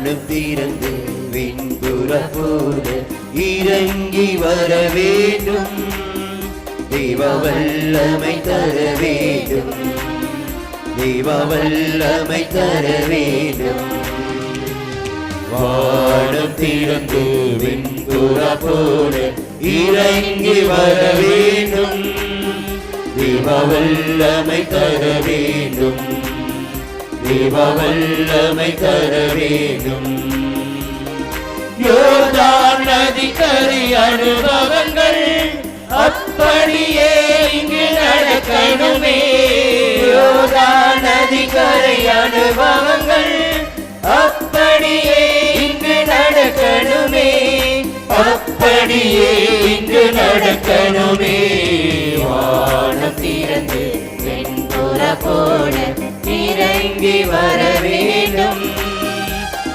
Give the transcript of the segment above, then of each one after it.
வானம் திறந்து விண்புற போல இறங்கி வர வேண்டும். தெய்வ வல்லமை தர வேண்டும். தெய்வ வல்லமை தர வேண்டும். வானம் திறந்து விண்புற போல இறங்கி வர வேண்டும். தெய்வ வல்லமை தர வேண்டும். தெய்வ வல்லமை யோதான் வேண்டும் யோர்தான் நதிக்கரை அனுபவங்கள் அப்படியே இங்கு நடக்கணுமே. யோர்தான் நதிக்கரை அனுபவங்கள் அப்படியே இங்கு நடக்கணுமே. அப்படியே இங்கு நடக்கணுமே. வானம் திறந்து வெண்புற போன இறங்கி வர வேண்டும்.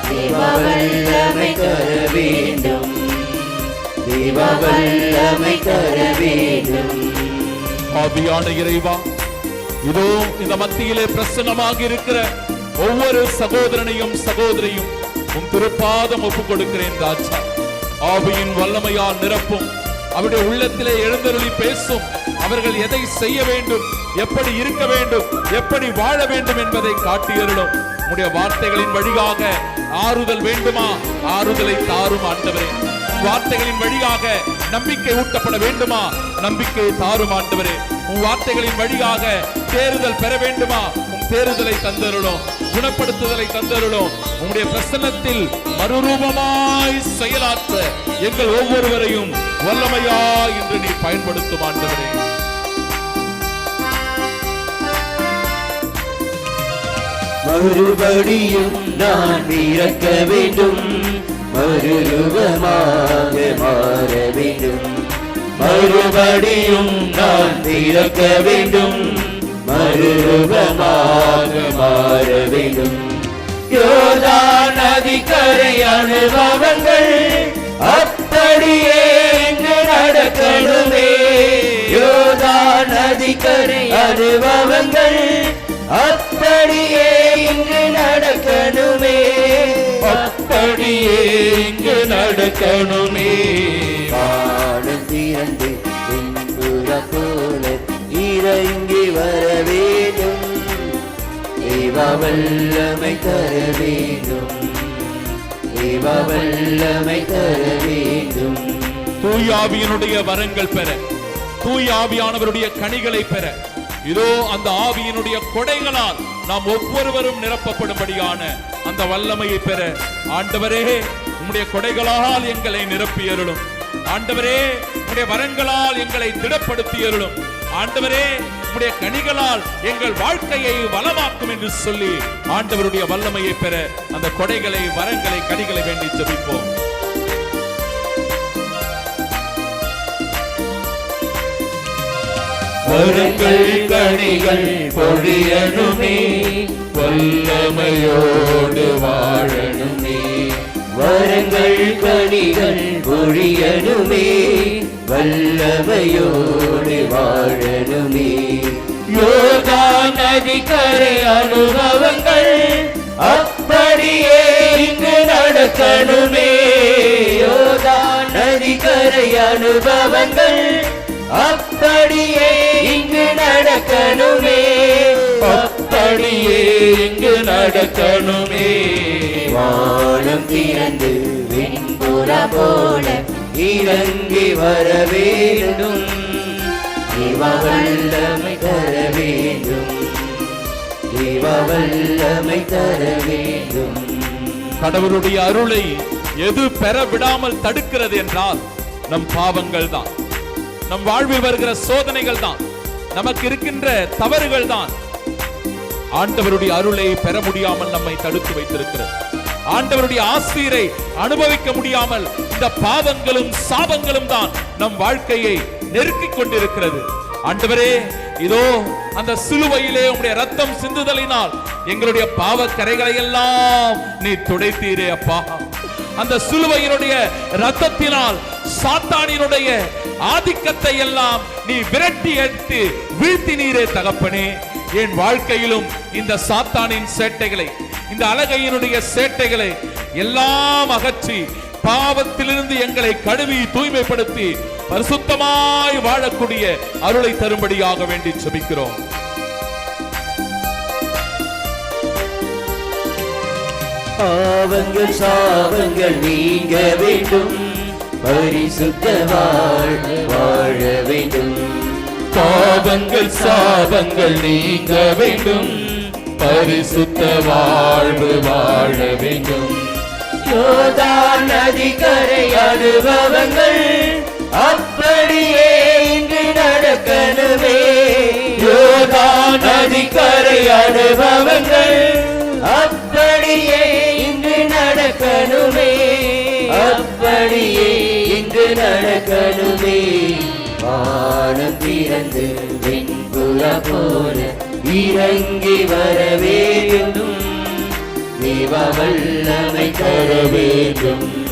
தீபவல்லமை தர வேண்டும். தீபவல்லமை தர வேண்டும். ஆவியான இறைவா இதோ இந்த மத்தியிலே பிரசன்னமாக இருக்கிற ஒவ்வொரு சகோதரனையும் சகோதரியும் உன் திருப்பாதம் ஒப்பு கொடுக்கிறேன் ராஜா. ஆவியின் வல்லமையால் நிரப்பும் அவருடைய உள்ளத்திலே எழுந்தருளி பேசும் அவர்கள் எதை செய்ய வேண்டும் எப்படி இருக்க வேண்டும் எப்படி வாழ வேண்டும் என்பதை காட்டியருளும். உடைய வார்த்தைகளின் வழியாக ஆறுதல் வேண்டுமா? ஆறுதலை தாரும் ஆண்டவரே. உன் வார்த்தைகளின் வழியாக நம்பிக்கை ஊட்டப்பட வேண்டுமா? நம்பிக்கை தாரும் ஆண்டவரே. உன் வார்த்தைகளின் வழியாக தேறுதல் பெற வேண்டுமா? உன் தேறுதலை தந்தருளும். குணப்படுத்துதலை தந்தருளும். உன்னுடைய பிரசன்னத்தில் மறுரூபமாய் செயலாற்ற எங்கள் ஒவ்வொருவரையும் வல்லமையா என்று நீ பயன்படுத்தும் ஆண்டவரே. மறுபடியும் நான் பிறக்க வேண்டும். மறுரூபமாக மாற வேண்டும். மறுபடியும் நான் பிறக்க வேண்டும். மறுரூபமாக மாற வேண்டும். யோதா நதிக்கரை அனுபவங்கள் அப்படியே நதிக்கரை அனுபவங்கள். அப்படியே இங்கு நடக்கணுமே. அப்படியே இங்கு நடக்கணுமே. வானம் திறந்து பின்புற போல இறங்கி வர வேண்டும். தெய்வ வல்லமை தர வேண்டும். தெய்வ வல்லமை தர வேண்டும். தூயாவியனுடைய வரங்கள் பெற. தூயாவியானவருடைய கனிகளை பெற. இதோ அந்த ஆவியினுடைய கொடைகளால் நாம் ஒவ்வொருவரும் நிரப்பப்படும்படியான அந்த வல்லமையை பெற. ஆண்டவரே உம்முடைய கொடைகளால் எங்களை நிரப்பியருளும். ஆண்டவரே உம்முடைய வரங்களால் எங்களை திடப்படுத்தியருளும். ஆண்டவரே உம்முடைய கனிகளால் எங்கள் வாழ்க்கையை வளமாக்கும் என்று சொல்லி ஆண்டவருடைய வல்லமையை பெற அந்த கொடைகளை வரங்களை கனிகளை வேண்டி ஜபிப்போம். வரங்கள் கனிகள் பொழியணுமே வல்லமையோடு வாழணுமே. வரங்கள் கனிகள் பொழியணுமே வல்லமையோடு வாழணுமே. யோகா நதிக்கரை அனுபவங்கள் அப்படியே இங்கு நடக்கணுமே. யோகா நதிக்கரை அனுபவங்கள் அப்படியே இங்கு நடக்கணுமே. அப்படியே இங்கு நடக்கணுமே. வானம் திறந்து விண்புற போல இறங்கி வர வேண்டும். இவ வல்லமை தர வேண்டும். இவ வல்லமை தர வேண்டும். கடவுளுடைய அருளை எது பெற விடாமல் தடுக்கிறது என்றால் நம் பாவங்கள் தான் நம் வாழ்வில் வருகிற சோதனைகள் தான் நமக்கு இருக்கின்ற தவறுகள் தான் ஆண்டவருடைய அருளை பெற முடியாமல் நம்மை தடுத்து வைத்திருக்கிறது. ஆண்டவருடைய ஆசிரியரை அனுபவிக்க முடியாமல் இந்த பாவங்களும் சாபங்களும் தான் நம் வாழ்க்கையை நெருக்கிக் கொண்டிருக்கிறது. ஆண்டவரே இதோ அந்த சிலுவையிலே உம்முடைய ரத்தம் சிந்துதலினால் எங்களுடைய பாவ கரைகளை எல்லாம் நீ துடைத்தீரே அப்பா. அந்த சிலுவையினுடைய ரத்தத்தினால் சாத்தானினுடைய ஆதிக்கத்தை எல்லாம் நீ விரட்டி எடுத்து வீழ்த்தினீரே தகப்பனே. என் வாழ்க்கையிலும் இந்த சாத்தானின் சேட்டைகளை இந்த அழகையினுடைய சேட்டைகளை எல்லாம் அகற்றி பாவத்திலிருந்து எங்களை கழுவி தூய்மைப்படுத்தி பரிசுத்தமாய் வாழக்கூடிய அருளை தரும்படியாக வேண்டி செபிக்கிறோம் பாவங்கள் சாவங்கள் நீங்க வேண்டும். பரிசுத்த வாழ்வு வாழ வேண்டும். பாவங்கள் சாபங்கள் நீங்க வேண்டும். பரிசுத்த வாழ்வு வாழ வேண்டும். யோதான் நதிக்கரை அனுபவங்கள் அப்படியே இங்கு நடக்கணுமே. யோதான் நதிக்கரை அனுபவங்கள் அப்படியே இங்கு நடக்கணுமே. அப்படியே நடக்கணுமே. வானம் திறந்து வெண்புற போல இறங்கி வர வேண்டும். தேவ வல்லமை தர வேண்டும்.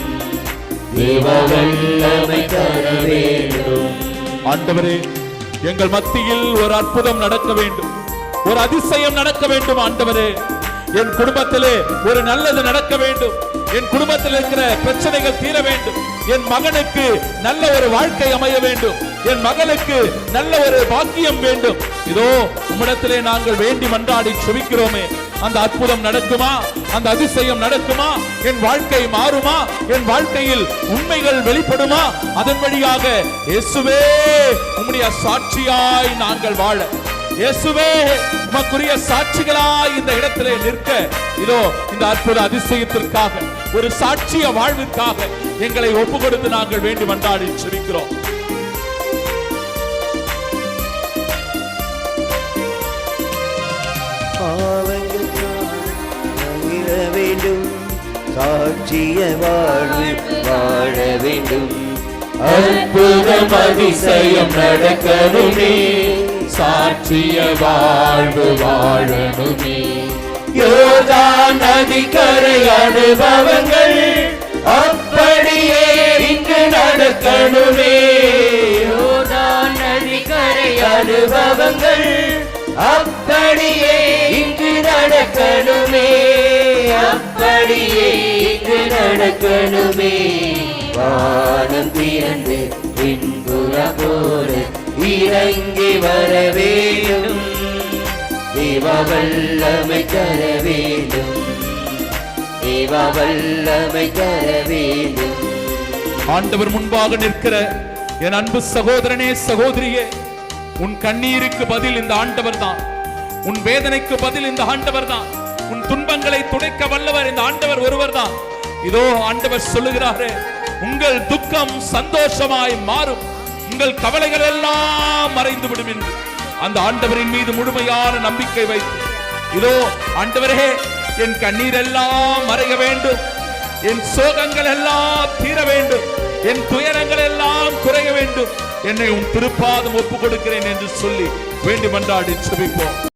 தேவ வல்லமை தர வேண்டும். ஆண்டவரே எங்கள் மத்தியில் ஒரு அற்புதம் நடக்க வேண்டும். ஒரு அதிசயம் நடக்க வேண்டும் ஆண்டவரே. என் குடும்பத்திலே ஒரு நல்லது நடக்க வேண்டும். என் குடும்பத்தில் இருக்கிற பிரச்சனைகள் தீர வேண்டும். என் மகனுக்கு நல்ல ஒரு வாழ்க்கை அமைய வேண்டும். என் மகளுக்கு நல்ல ஒரு பாக்கியம் வேண்டும். இதோ உம்மிடத்திலே நாங்கள் வேண்டி மன்றாடி சுவிக்கிறோமே. அந்த அற்புதம் நடக்குமா? அந்த அதிசயம் நடக்குமா? என் வாழ்க்கை மாறுமா? என் வாழ்க்கையில் உண்மைகள் வெளிப்படுமா? அதன் வழியாக இயேசுவே உம்முடைய சாட்சியாய் நாங்கள் வாழ. இயேசுவே உமக்குரிய சாட்சிகளாய் இந்த இடத்திலே நிற்க. இதோ இந்த அற்புத அதிசயத்திற்காக ஒரு சாட்சிய வாழ்விற்காக எங்களை ஒப்பு கொடுத்து நாங்கள் வேண்டி வந்தாடி சொல்லிக்கிறோம் வேண்டும் சாட்சிய வாழ்வு வாழ வேண்டும் அற்புதம் அதிசயம் நடக்கணுமே சாட்சிய வாழ்வு வாழணுமே. யோதான் நதிக்கரை அனுபவங்கள் அப்படியே இங்கு நடக்கணுமே. யோதான் நதிக்கரை அனுபவங்கள் அப்படியே இங்கு நடக்கணுமே. அப்படியே இங்கு நடக்கணுமே. வானம் திறந்து பின்புற போல இறங்கி வரவேயும் தேவ வல்லமை தர வேண்டும் தேவ வல்லமை தர வேண்டும் ஆண்டவர் முன்பாக நிற்கிற என் அன்பு சகோதரனே சகோதரியே உன் கண்ணீருக்கு பதில் இந்த ஆண்டவர் தான். உன் வேதனைக்கு பதில் இந்த ஆண்டவர் தான். உன் துன்பங்களை துடைக்க வல்லவர் இந்த ஆண்டவர் ஒருவர் தான். இதோ ஆண்டவர் சொல்லுகிறாரே உங்கள் துக்கம் சந்தோஷமாய் மாறும். உங்கள் கவலைகள் எல்லாம் மறைந்து விடும் என்று. அந்த ஆண்டவரின் மீது முழுமையான நம்பிக்கை வைத்து இதோ ஆண்டவரே என் கண்ணீர் எல்லாம் மறைய வேண்டும். என் சோகங்கள் எல்லாம் தீர வேண்டும். என் துயரங்கள் எல்லாம் குறைய வேண்டும். என்னை உன் திருப்பாதம் ஒப்புக் கொடுக்கிறேன் என்று சொல்லி வேண்டி மன்றாடி செபிப்போம்.